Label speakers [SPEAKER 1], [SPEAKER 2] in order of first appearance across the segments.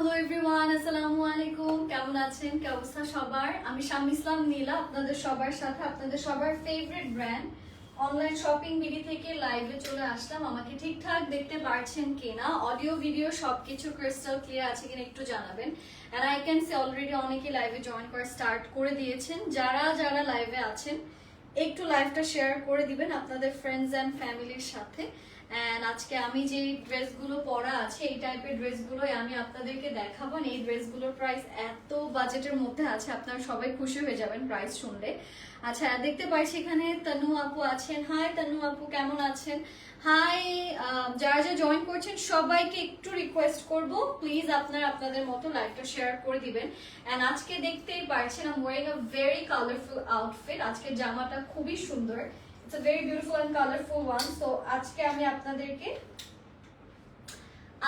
[SPEAKER 1] Hello everyone আসসালামু আলাইকুম কেমন আছেন? কি অবস্থা সবার? আমি শাম ইসলাম নীলা, আপনাদের সবার সাথে, আপনাদের সবার favourite brand online shopping BD থেকে লাইভে চলে আসলাম। আমাকে ঠিকঠাক দেখতে পারছেন কিনা? অডিও ভিডিও সবকিছু ক্রিস্টাল ক্লিয়ার আছে কিনা একটু জানাবেন। And I can say already অনেকে লাইভে জয়েন করা স্টার্ট করে দিয়েছেন। যারা যারা লাইভে আছেন, একটু লাইভটা শেয়ার করে দিবেন আপনাদের ফ্রেন্ডস অ্যান্ড ফ্যামিলির সাথে। অ্যান্ড আজকে আমি যে ড্রেসগুলো পরা আছে, এই টাইপের ড্রেসগুলোই আমি আপনাদেরকে দেখাবো। এই ড্রেসগুলোর প্রাইস এত বাজেটের মধ্যে আছে, আপনারা সবাই খুশি হয়ে যাবেন প্রাইস শুনলে। আচ্ছা দেখতে পাচ্ছি এখানে তনু আপু আছেন। হাই তনু আপু, কেমন আছেন? হাই যারা যারা জয়েন করছেন, সবাইকে একটু রিকোয়েস্ট করব। প্লিজ আপনারা আপনাদের মতো লাইভটা শেয়ার করে দিবেন। এন্ড আজকে দেখতেই পারছেন I wearing a very colourful outfit আজকে জামাটা খুবই সুন্দর। It's a very beautiful and colourful one so আজকে আমি আপনাদেরকে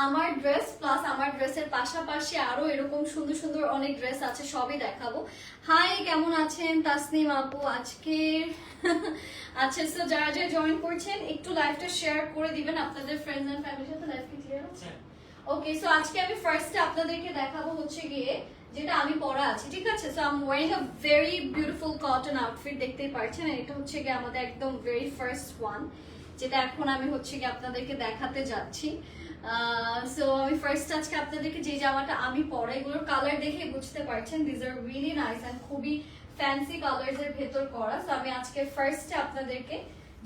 [SPEAKER 1] আমার ড্রেস প্লাস আমার ড্রেসের পাশাপাশি আরও এরকম সুন্দর সুন্দর অনেক ড্রেস আছে, সবই দেখাবো। হাই কেমন আছেন? তাসনিম আপু, আজকে? আচ্ছা সো যারা যারা জয়েন করছেন, একটু লাইভটা শেয়ার করে দিবেন। আপনাদের ফ্রেন্ডস এন্ড ফ্যামিলির সাথে লাইভ কি ক্লিয়ার আছে ওকে সো আজকে আমি ফার্স্টে আপনাদেরকে দেখাবো হচ্ছে গিয়ে যেটা আমি পরা আছি, ঠিক আছে? So I am wearing a very beautiful cotton outfit দেখতেই পারছেন? এটা হচ্ছে গিয়ে আমাদের একদম ভেরি ফার্স্ট ওয়ান যেটা এখন আমি হচ্ছে গিয়ে আপনাদেরকে দেখাতে যাচ্ছি। সো আমি ফার্স্ট আজকে আপনাদেরকে যে জামাটা আমি পরা, এগুলোর কালার দেখে বুঝতে পারছেন these are really nice and খুবই ফ্যান্সি কালার্স এর ভেতর করা। সো আমি আজকে ফার্স্টে আপনাদেরকে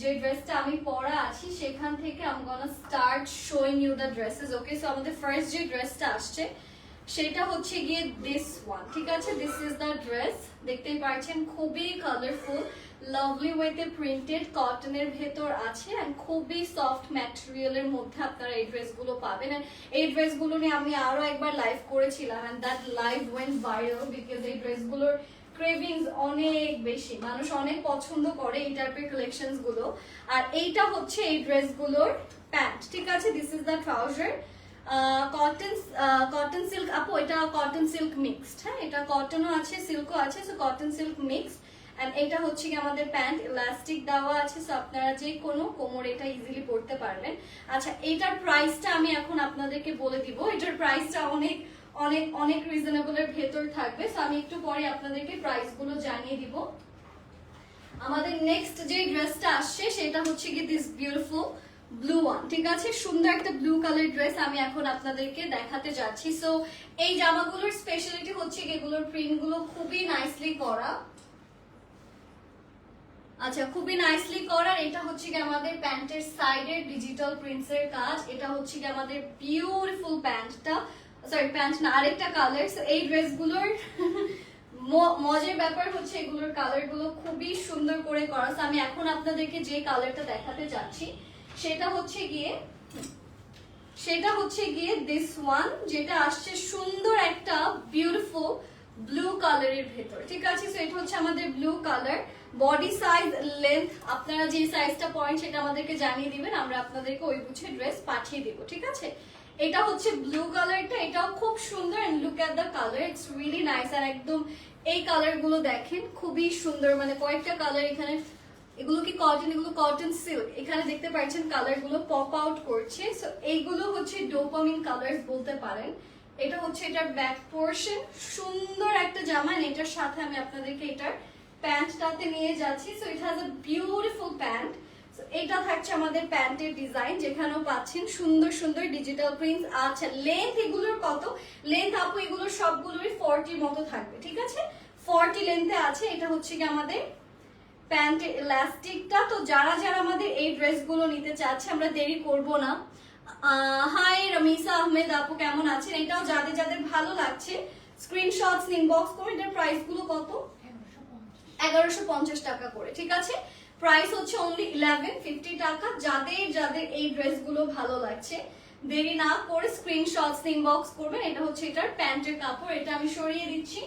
[SPEAKER 1] যে ড্রেসটা আমি পরা আছি, সেখান থেকে I'm gonna start showing you the dresses okay so আমাদের ফার্স্ট যে ড্রেসটা আসছে, সেটা হচ্ছে গিয়ে দিস ওয়ান ঠিক আছে? দিস ইজ দ্য ড্রেস দেখতেই পাচ্ছেন, খুবই কালারফুল লাভলি ওয়েতে প্রিন্টেড কটনের ভেতর আছে, and খুবই সফট ম্যাটেরিয়ালের মধ্যে আপনারা এই ড্রেসগুলো পাবেন। And এই ড্রেসগুলো নিয়ে আমি আরও একবার লাইভ করেছিলাম, and that live went viral because এই ড্রেসগুলোর ক্রেভিংস অনেক বেশি। মানুষ অনেক পছন্দ করে এই টাইপের কালেকশনসগুলো। আর এইটা হচ্ছে এই ড্রেসগুলোর প্যান্ট। ঠিক আছে? This is the trouser cotton cotton silk আপু, এটা কটন সিল্ক মিক্সড হ্যাঁ? এটা কটনও আছে সিল্কও আছে so cotton silk mixed and এটা হচ্ছে কি আমাদের প্যান্ট ইলাস্টিক দেওয়া আছে সো আপনারা যে কোনো কোমর এটা ইজিলি পড়তে পারবেন। আচ্ছা এটার প্রাইসটা আমি এখন আপনাদেরকে বলে দিব। এটার প্রাইসটা অনেক অনেক অনেক রিজনেবলের ভেতর থাকবে। সো আমি একটু পরে আপনাদেরকে প্রাইসগুলো জানিয়ে দিব। আমাদের নেক্সট যে ড্রেসটা আসছে, সেটা হচ্ছে কি দিস বিউটিফুল ব্লু ওয়ান ঠিক আছে? সুন্দর একটা ব্লু কালার ড্রেস আমি এখন আপনাদেরকে দেখাতে যাচ্ছি। সো এই জামাগুলোর স্পেশালিটি হচ্ছে এগুলোর প্রিন্টগুলো খুবই নাইসলি করা। আচ্ছা খুবই নাইসলি করার এটা হচ্ছে কি আমাদের প্যান্টের সাইডের ডিজিটাল প্রিন্টস এর কাজ। এটা হচ্ছে কি আমাদের বিউটিফুল প্যান্টটা সরি প্যান্ট না, আরেকটা কালার সো এই ড্রেসগুলোর মজার ব্যাপার হচ্ছে এগুলোর কালারগুলো খুবই সুন্দর করে করা। আমি এখন আপনাদেরকে যে কালারটা দেখাতে যাচ্ছি, সেটা হচ্ছে গিয়ে, সেটা হচ্ছে গিয়ে দিস ওয়ান যেটা আসছে সুন্দর একটা বিউটিফুল ব্লু কালারের ভেতর। ঠিক আছে? সো এটা হচ্ছে আমাদের blue colour body size length আপনারা যে সাইজটা পয়েন্ট সেটা আমাদেরকে জানিয়ে দিবেন। আমরা আপনাদেরকে ওই বুঝে ড্রেস পাঠিয়ে দিব। ঠিক আছে? এটা হচ্ছে ব্লু কালারটা এটাও খুব সুন্দর and look at the colour it's really nice আর একদম এই কালারগুলো দেখেন, খুবই সুন্দর মানে কয়েকটা কালার এখানে, এগুলো কি কটন এগুলো কটন সিল্ক এখানে দেখতে পাচ্ছেন কালারগুলো পপ আউট করছে সো এইগুলো হচ্ছে ডোপামিন কালার বলতে পারেন। এটা হচ্ছে এটার ব্যাক পোর্শন সুন্দর একটা জামা এটার সাথে আমি আপনাদেরকে এটার প্যান্টটাতে নিয়ে যাচ্ছি so it has a beautiful pant এটা থাকছে আমাদের প্যান্টের ডিজাইন যেখানেও পাচ্ছেন সুন্দর সুন্দর ডিজিটাল প্রিন্টস আচ্ছা লেন্থ এগুলোর কত? লেন্থ আপু এগুলোর সবগুলোরই ফর্টির মতো থাকবে ঠিক আছে? ফর্টি লেন্থে আছে এটা হচ্ছে কি আমাদের প্যান্টের ইলাস্টিকটা তো যারা যারা আমাদের এই ড্রেসগুলো নিতে চাচ্ছে আমরা দেরি করব না। হাই রমিসা আহমেদ আপু কেমন আছেন? এটাও যাদের যাদের ভালো লাগছে স্ক্রিনশটস ইনবক্স করুন এটার প্রাইসগুলো কত? এগারোশো পঞ্চাশ টাকা করে ঠিক আছে? প্রাইস হচ্ছে অনলি ইলেভেন ফিফটি টাকা। যাদের যাদের এই ড্রেসগুলো ভালো লাগছে, দেরি না করে স্ক্রিনশটস ইনবক্স করবেন। এটা হচ্ছে এটার প্যান্টের কাপড়। এটা আমি সরিয়ে দিচ্ছি।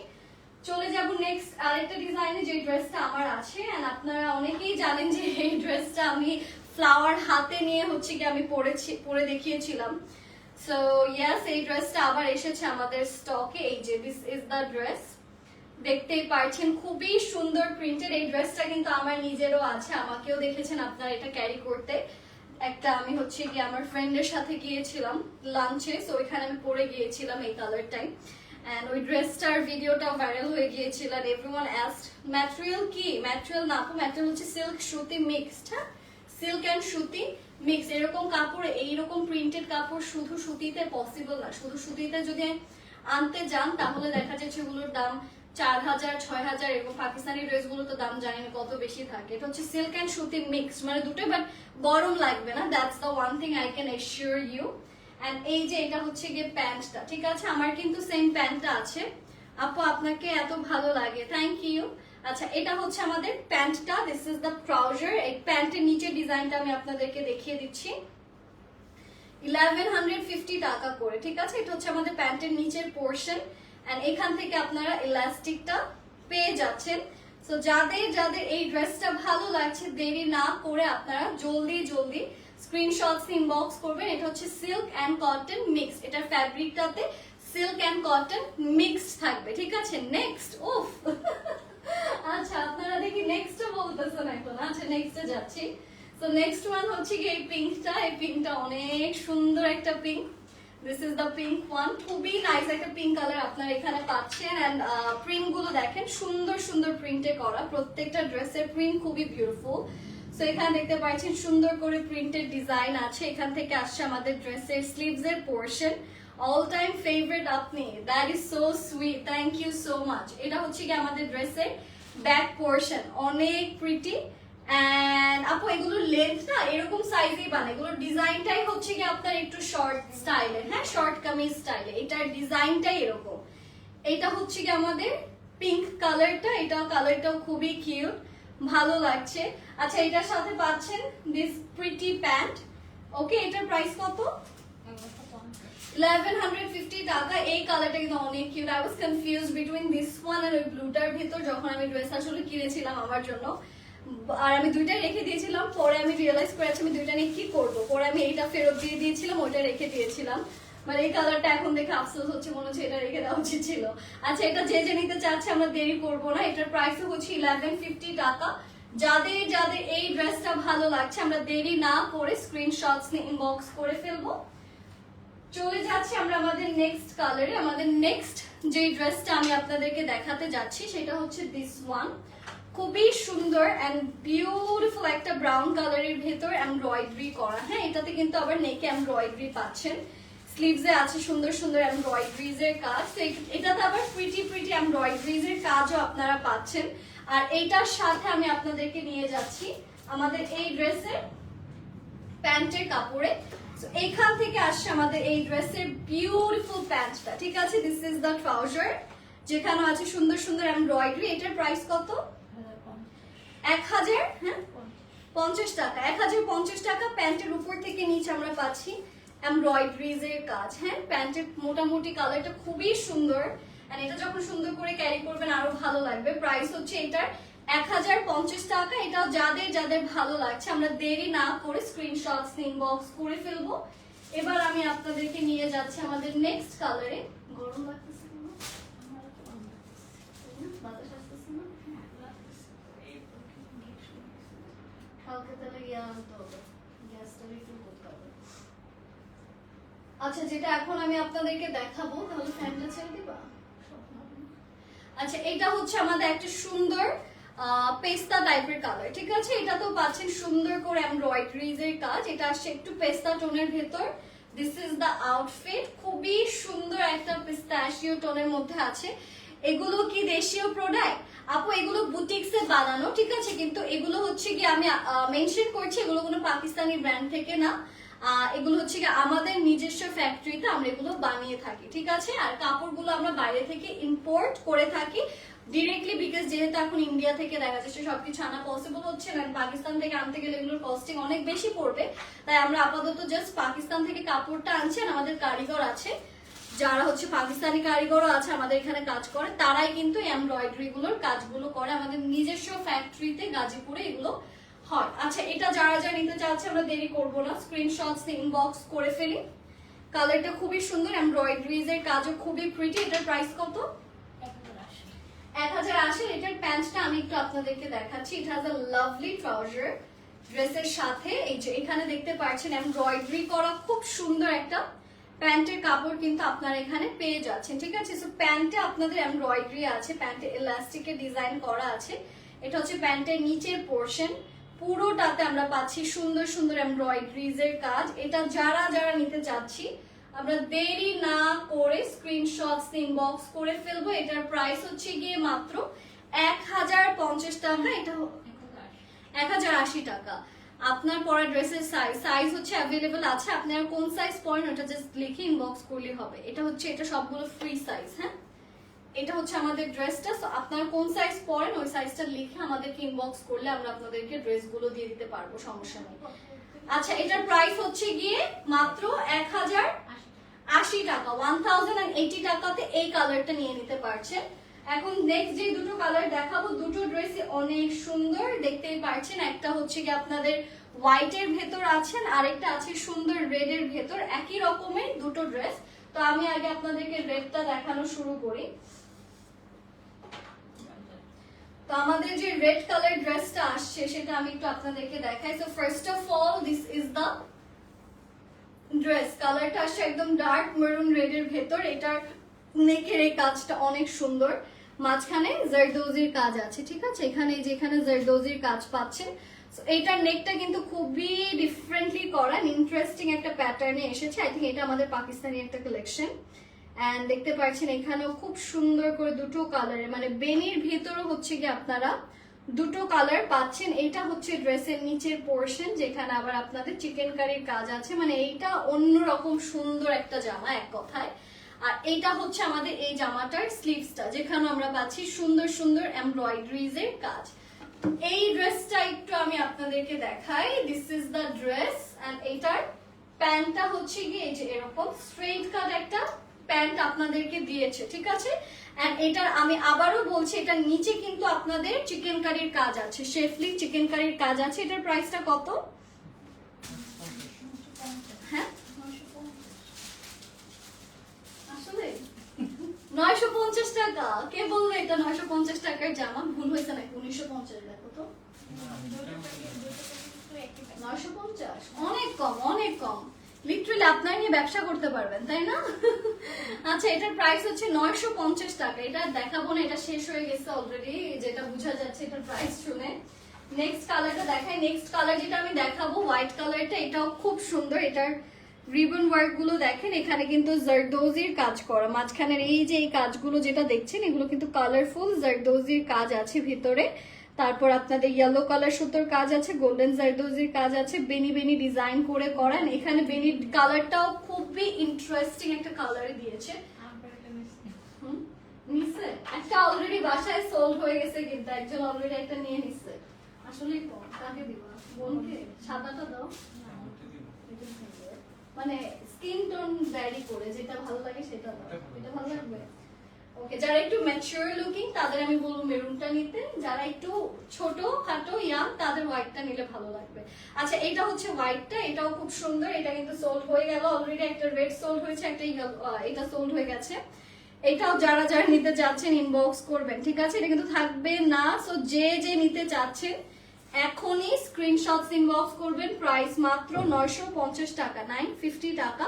[SPEAKER 1] চলে যাব নেক্সট আরেকটা ডিজাইনে যে ড্রেসটা আমার আছে। অ্যান্ড আপনারা অনেকেই জানেন যে এই ড্রেসটা আমি ফ্লাওয়ার হাতে নিয়ে হচ্ছে কি আমি পরেছি, পরে দেখিয়েছিলাম। সো ইয়াস এই ড্রেসটা আবার এসেছে আমাদের স্টকে এই যে দিস ইজ দ্য ড্রেস দেখতেই পারছেন, খুবই সুন্দর প্রিন্টেড এই ড্রেসটা কিন্তু আমার নিজেরও আছে, আমাকেও দেখেছেন আপনারা এটা ক্যারি করতে। একটা আমি হচ্ছে গিয়ে আমার ফ্রেন্ডের সাথে গিয়েছিলাম লাঞ্চে সো ওইখানে আমি পরে গিয়েছিলাম এই কালারটাই অ্যান্ড ওই ড্রেসটার ভিডিওটা ভাইরাল হয়ে গিয়েছিল আর এভরিওয়ান অ্যাস্ট ম্যাটেরিয়াল কি? ম্যাটেরিয়াল না আপু ম্যাটেরিয়াল হচ্ছে সিল্ক সুতি মিক্সড হ্যাঁ? সিল্ক অ্যান্ড সুতি মিক্স এরকম কাপড়, এইরকম প্রিন্টেড কাপড় শুধু সুতিতে পসিবল না। শুধু সুতিতে যদি আনতে যান, তাহলে দেখা যাচ্ছে এগুলোর দাম চার হাজার ছয় হাজার এবং পাকিস্তানি ড্রেসগুলো তো দাম জানি না কত বেশি থাকে। এটা হচ্ছে সিল্ক অ্যান্ড সুতি মিক্সড মানে দুটোই বাট গরম লাগবে না। That's the one thing I can assure you and এই যে এটা হচ্ছে গিয়ে প্যান্টটা, ঠিক আছে? আমার কিন্তু সেম প্যান্টটা আছে। আপু, আপনাকে এত ভালো লাগে। থ্যাংক ইউ আচ্ছা এটা হচ্ছে আমাদের প্যান্টটা। দিস ইজ দ্য ট্রাউজার এই প্যান্টের নিচে ডিজাইনটা আমি আপনাদেরকে দেখিয়ে দিচ্ছি। ইলেভেন হান্ড্রেড ফিফটি টাকা করে, ঠিক আছে? এটা হচ্ছে আমাদের প্যান্টের নিচের পোর্শন এন্ড এখান থেকে আপনারা ইলাস্টিকটা পেয়ে যাচ্ছেন। সো যাদের যাদের এই ড্রেসটা ভালো লাগছে, দেরি না করে আপনারা জলদি জলদি স্ক্রিনশটস ইনবক্স করবেন। এটা হচ্ছে সিল্ক অ্যান্ড কটন মিক্স এটার ফ্যাব্রিকটাতে সিল্ক অ্যান্ড কটন মিক্সড থাকবে। ঠিক আছে? নেক্সট উফ! আচ্ছা আপনারা দেখি নেক্সট বলতেছেন এখন। আচ্ছা নেক্সটে যাচ্ছি। সো নেক্সট ওয়ান হচ্ছে কি এই পিঙ্কটা এই পিঙ্কটা অনেক সুন্দর একটা pink this is the pink one খুবই নাইস একটা পিঙ্ক কালার আপনারা এখানে পাচ্ছেন অ্যান্ড প্রিন্টগুলো দেখেন, সুন্দর সুন্দর প্রিন্টে করা। প্রত্যেকটা ড্রেসের প্রিন্ট খুবই বিউটিফুল সো এখানে দেখতে পাচ্ছেন, সুন্দর করে প্রিন্টেড ডিজাইন আছে। এখান থেকে আসছে আমাদের ড্রেসের স্লিভস এর পোর্শন অল টাইম ফেভারিট আপনি। That is so sweet thank you so much এটা হচ্ছে কি আমাদের ড্রেসের ব্যাক পোর্শন অনেক প্রিটি অ্যান্ড আপু, এগুলোর লেন্থ না এরকম সাইজেই বানায়। এগুলোর ডিজাইনটাই হচ্ছে কি আপনার একটু শর্ট স্টাইলের হ্যাঁ? শর্ট কামিজ স্টাইলে এটার ডিজাইনটাই এরকম। এটা হচ্ছে কি আমাদের পিঙ্ক কালারটা এটা কালারটাও খুবই কিউট ভালো লাগছে। আচ্ছা এটার সাথে পাচ্ছেন দিস প্রিটি প্যান্ট ওকে এটার প্রাইস কত? ইলেভেন হান্ড্রেড ফিফটি টাকা। এই কালারটা অনেক ওয়ান আর ওই ব্লুটার ভিতর, যখন আমি ড্রেস কিনেছিলাম আমার জন্য। আর আমি দুইটাই রেখে দিয়েছিলাম, পরে আমি রিয়েলাইজ করেছি আমি দুইটা নিয়ে কি করব। পরে আমি এইটা ফেরত দিয়ে দিয়েছিলাম, ওইটা রেখে দিয়েছিলাম। মানে এই কালারটা এখন দেখে আফসোস হচ্ছে, মনে হচ্ছে এটা রেখে দেওয়া উচিত ছিল। আচ্ছা এটা যে যে নিতে চাচ্ছে আমরা দেরি করব না, এটার প্রাইস হচ্ছে ইলেভেন ফিফটি টাকা। যাদের যাদের এই ড্রেসটা ভালো লাগছে, আমরা দেরি না করে স্ক্রিনশটস নিয়ে ইনবক্স করে ফেলব। চলে যাচ্ছি আমরা আমাদের নেক্সট কালারে আমাদের নেক্সট যে ড্রেসটা আমি আপনাদেরকে দেখাতে যাচ্ছি, সেটা হচ্ছে দিস ওয়ান খুবই সুন্দর অ্যান্ড বিউটিফুল একটা ব্রাউন কালারের ভেতর এমব্রয়ডারি করা। হ্যাঁ এটাতে কিন্তু আবার নেকে এমব্রয়ডারি পাচ্ছেন। স্লিভসে আছে সুন্দর সুন্দর এমব্রয়ডারিজ এর কাজ। তো এটাতে আবার প্রিটি প্রিটি এমব্রয়ডারিজ এর কাজও আপনারা পাচ্ছেন। আর এইটার সাথে আমি আপনাদেরকে নিয়ে যাচ্ছি আমাদের এই ড্রেসের প্যান্টের কাপড়ে। এখান থেকে আসছে আমাদের এই ড্রেসের বিউটিফুল প্যান্টটা। ঠিক আছে দিস ইজ দ্য ট্রাউজার যেখানে আছে সুন্দর সুন্দর এমব্রয়ডারি এটার প্রাইস কত? এক হাজার হ্যাঁ? পঞ্চাশ টাকা। এক হাজার পঞ্চাশ টাকা প্যান্টের উপর থেকে নিচে আমরা পাচ্ছি কাজ হ্যাঁ? প্যান্টের মোটামুটি কালারটা খুবই সুন্দর। এটা যখন সুন্দর করে ক্যারি করবেন, আরও ভালো লাগবে। প্রাইস হচ্ছে এটার এক হাজার পঞ্চাশ টাকা। যাদের যাদের ভালো লাগছে, আমরা দেরি না করে স্ক্রিনশটস ইনবক্স করে ফেলব। এবার আমি আপনাদেরকে নিয়ে যাচ্ছি আমাদের নেক্সট কালারে গরম লাগতেছে না? বাতাস আসতেছে না? আচ্ছা যেটা এখন আমি আপনাদেরকে দেখাবো, তাহলে ফ্যানটা ছেড়ে দিবা? আচ্ছা এটা হচ্ছে আমাদের একটা সুন্দর পেস্তা টাইপের কালার ঠিক আছে? এটা তো পাচ্ছেন সুন্দর করে এমব্রয়ডারিজ এর কাজ। এটা আসছে একটু পেস্তা টোনের ভেতর। দিস ইজ দ্য আউটফিট খুবই সুন্দর একটা পিস্তাশিও টোনের মধ্যে আছে। এগুলো কি দেশীয় প্রোডাক্ট আপু, এগুলো বুটিক্সে বানানো, ঠিক আছে? কিন্তু এগুলো হচ্ছে কি আমি মেনশন করছি, এগুলো কোনো পাকিস্তানি ব্র্যান্ড থেকে না। এগুলো হচ্ছে কি আমাদের নিজস্ব ফ্যাক্টরিতে আমরা এগুলো বানিয়ে থাকি, ঠিক আছে? আর কাপড়গুলো আমরা বাইরে থেকে ইম্পোর্ট করে থাকি ডিরেক্টলি বিকজ যেহেতু এখন ইন্ডিয়া থেকে দেখা যাচ্ছে সবকিছু আনা পসিবল হচ্ছে না পাকিস্তান থেকে আনতে গেলে এগুলোর কস্টিং অনেক বেশি পড়বে। তাই আমরা আপাতত জাস্ট পাকিস্তান থেকে কাপড়টা আনছি, আর আমাদের কারিগর আছে। যারা হচ্ছে পাকিস্তানি কারিগরও আছে আমাদের এখানে কাজ করে, তারাই কিন্তু এমব্রয়ডারি গুলোর কাজগুলো করে। আমাদের নিজস্ব ফ্যাক্টরিতে গাজীপুরে এগুলো হয়। আচ্ছা এটা যারা যারা নিতে চাচ্ছে, আমরা দেরি করব না। স্ক্রিনশটস ইনবক্স করে ফেলি। কালারটা খুবই সুন্দর এমব্রয়ডারিজ এর কাজও খুবই প্রিটি এটার প্রাইস কত? এক হাজার আশি। এটার প্যান্টটা আমি একটু আপনাদেরকে দেখাচ্ছি। It has a lovely trouser ড্রেসের সাথে। এই যে, এখানে দেখতে পাচ্ছেন এমব্রয়ডারি করা খুব সুন্দর একটা প্যান্টের কাপড় কিন্তু আপনারা এখানে পেয়ে যাচ্ছেন, ঠিক আছে? সো প্যান্টে আপনাদের এমব্রয়ডারি আছে, প্যান্টে ইলাস্টিকের ডিজাইন করা আছে। এটা হচ্ছে প্যান্টের নিচের পোর্শন পুরোটাতে আমরা পাচ্ছি সুন্দর সুন্দর এমব্রয়ডারিজ এর কাজ। এটা যারা যারা নিতে চাচ্ছি, আমরা দেরি না করে স্ক্রিনশট ইনবক্স করে ফেলব। এটার প্রাইস হচ্ছে গিয়ে মাত্র এক হাজার পঞ্চাশ টাকা। এটা এক হাজার আশি টাকা। আপনার পরা ড্রেসের সাইজ সাইজ হচ্ছে অ্যাভেলেবল আছে আপনারা কোন সাইজ পরেন ওটা জাস্ট লিখে ইনবক্স করলে হবে। এটা হচ্ছে, এটা সবগুলো ফ্রি সাইজ হ্যাঁ? এটা হচ্ছে আমাদের ড্রেসটা সো আপনারা কোন সাইজ পরেন, ওই সাইজটা লিখে আমাদেরকে ইনবক্স করলে আমরা আপনাদেরকে ড্রেসগুলো দিয়ে দিতে পারব, সমস্যা নেই। আচ্ছা এটার প্রাইস হচ্ছে গিয়ে মাত্র এক হাজার আশি টাকা ওয়ান থাউজেন্ড টাকাতে এই কালারটা নিয়ে নিতে পারছেন এখন নেক্সট যে দুটো কালার দেখাবো, দুটো ড্রেসই অনেক সুন্দর। দেখতেই পারছেন, একটা হচ্ছে কি আপনাদের হোয়াইটের ভেতর আছেন, আরেকটা আছে সুন্দর রেড এর ভেতর। একই রকমের দুটো ড্রেস তো আমি আগে আপনাদেরকে রেডটা দেখানো শুরু করি। তো আমাদের যে রেড কালার ড্রেসটা আসছে, সেটা আমি একটু আপনাদেরকে দেখাই। তো first of all this is the dress কালারটা আসছে একদম ডার্ক মেরুন রেড এর ভেতর। এটার নেকের এই কাজটা অনেক সুন্দর। মাঝখানে জারদৌজির কাজ আছে, ঠিক আছে? এখানে যেখানে জারদৌজির কাজ পাচ্ছেন। এইটার নেকটা কিন্তু খুবই ডিফারেন্টলি করা। ইন্টারেস্টিং একটা প্যাটার্নে এসেছে। আই থিঙ্ক এটা আমাদের পাকিস্তানি একটা কালেকশন অ্যান্ড দেখতে পাচ্ছেন, এখানেও খুব সুন্দর করে দুটো কালারে মানে বেনির ভেতরও হচ্ছে কি আপনারা দুটো কালার পাচ্ছেন। এটা হচ্ছে ড্রেসের নিচের পোর্শন যেখানে আবার আপনাদের চিকেন কারির কাজ আছে। মানে এইটা অন্যরকম সুন্দর একটা জামা, এক কথায়। আর এইটা হচ্ছে আমাদের এই জামাটার স্লিভসটা যেখানে আমরা পাচ্ছি সুন্দর সুন্দর এমব্রয়ডারিজ এর কাজ। এই ড্রেসটা একটু আমি আপনাদেরকে দেখাই। This is the dress and এইটার প্যান্টটা হচ্ছে গিয়ে এই যে এরকম স্ট্রেট কাট একটা প্যান্ট আপনাদেরকে দিয়েছে, ঠিক আছে? এন্ড এটার আমি আবারও বলছি এটার নিচে কিন্তু আপনাদের চিকেন কারির কাজ আছে। শেফলি চিকেন কারির কাজ আছে। এটার প্রাইসটা কত হ্যাঁ আসলে নয়শো পঞ্চাশ টাকা। কে বলল এটা নয়শো পঞ্চাশ টাকার জামা? ভুল হয়েছে নাকি? উনিশশো পঞ্চাশ, দেখো তো। নয়শো পঞ্চাশ? অনেক কম অনেক কম। লিটারালি আপনার নিয়ে ব্যবসা করতে পারবেন, তাই না? আচ্ছা এটার প্রাইস হচ্ছে নয়শো পঞ্চাশ টাকা। এটা দেখাবো না, এটা শেষ হয়ে গেছে অলরেডি যেটা বোঝা যাচ্ছে এটার প্রাইস শুনে। নেক্সট কালারটা দেখাই। নেক্সট কালার যেটা আমি দেখাবো হোয়াইট কালারটা এটাও খুব সুন্দর। এটার রিবন ওয়ার্কগুলো দেখেন, এখানে কিন্তু জারদোজির কাজ করা। মাঝখানের এই যে এই কাজগুলো যেটা দেখছেন, এগুলো কিন্তু কালারফুল জারদোজির কাজ আছে ভিতরে। তারপর আপনাদের ইয়েলো কালার সুতোর কাজ আছে গোল্ডেন জারদোজির কাজ আছে, বেনি বেনি ডিজাইন করে করেন। এখানে বেনি কালারটাও খুবই ইন্টারেস্টিং একটা কালারে দিয়েছে। একটা অলরেডি বাসায় সোল্ড হয়ে গেছে কিন্তু, একজন অলরেডি একটা নিয়ে নিচ্ছে আসলে কাকে দিব? বোনকে? সাদাটা দাও। মানে স্কিন টোন ভ্যারি করে যেটা ভালো লাগে সেটা দাও এটা ভালো লাগবে? ওকে যারা একটু ম্যাচিওর লুকিং তাদের আমি বলব মেরুনটা নিতে। যারা একটু ছোট খাটো ইয়াং তাদের হোয়াইটটা নিলে ভালো লাগবে। আচ্ছা এটা হচ্ছে হোয়াইটটা এটাও খুব সুন্দর। এটা কিন্তু সোল্ড হয়ে গেল অলরেডি একটা রেড সোল্ড হয়েছে একটা এটা সোল্ড হয়ে গেছে। এটাও যারা যারা নিতে চাচ্ছেন ইনবক্স করবেন ঠিক আছে? এটা কিন্তু থাকবে না সো যে যে নিতে চাচ্ছেন এখনই স্ক্রিনশটস ইনবক্স করবেন। প্রাইস মাত্র নয়শো পঞ্চাশ টাকা নাইন ফিফটি টাকা।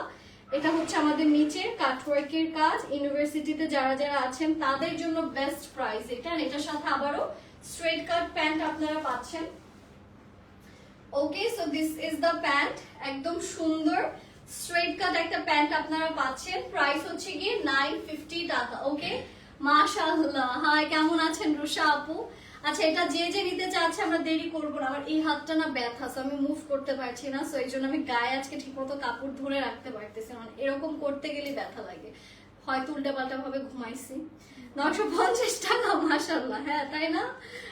[SPEAKER 1] এটা হচ্ছে আমাদের নিচে কাটওয়ার্কের কাজ। ইউনিভার্সিটিতে যারা যারা আছেন, তাদের জন্য বেস্ট প্রাইস এটা। এটার সাথে আবারও স্ট্রেট কাট প্যান্ট আপনারা পাচ্ছেন। Okay so this is the pant একদম সুন্দর স্ট্রেট কাট একটা প্যান্ট আপনারা পাচ্ছেন। প্রাইস হচ্ছে গিয়ে নাইন ফিফটি টাকা। ওকে মাশাআল্লাহ। হাই কেমন আছেন রুষা আপু? আচ্ছা এটা যে যে নিতে চাচ্ছে, আমরা দেরি করব না। আমার এই হাতটা না ব্যথা, so আমি মুভ করতে পারছি না সো এই জন্য আমি গায়ে আজকে ঠিকমতো কাপড় ধরে রাখতে পারতেছি না। এরকম করতে গেলে ব্যথা লাগে। হয়তো উল্টা পাল্টা ভাবে ঘুমাইছি। নশো পঞ্চাশ টাকা মাসাল্লাহ হ্যাঁ তাই না?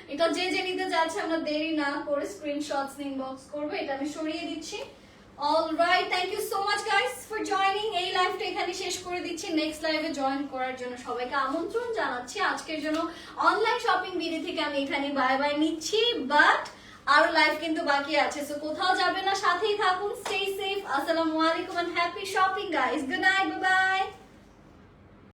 [SPEAKER 1] এটা যে যে নিতে চাচ্ছে, আমরা দেরি না করে স্ক্রিনশটস ইনবক্স করব। এটা আমি সরিয়ে দিচ্ছি। Alright thank you so much guys for joining এই লাইভটা এখানে শেষ করে দিচ্ছি। নেক্সট লাইভে জয়েন করার জন্য সবাইকে আমন্ত্রণ জানাচ্ছি। আজকের জন্য অনলাইন শপিং ভিডিও থেকে আমি এখানে বাই বাই নিচ্ছি বাট আরও লাইভ কিন্তু বাকি আছে সো কোথাও যাবে না, সাথেই থাকুন স্টে সেফ আসসালামু আলাইকুম and happy shopping guys good night bye bye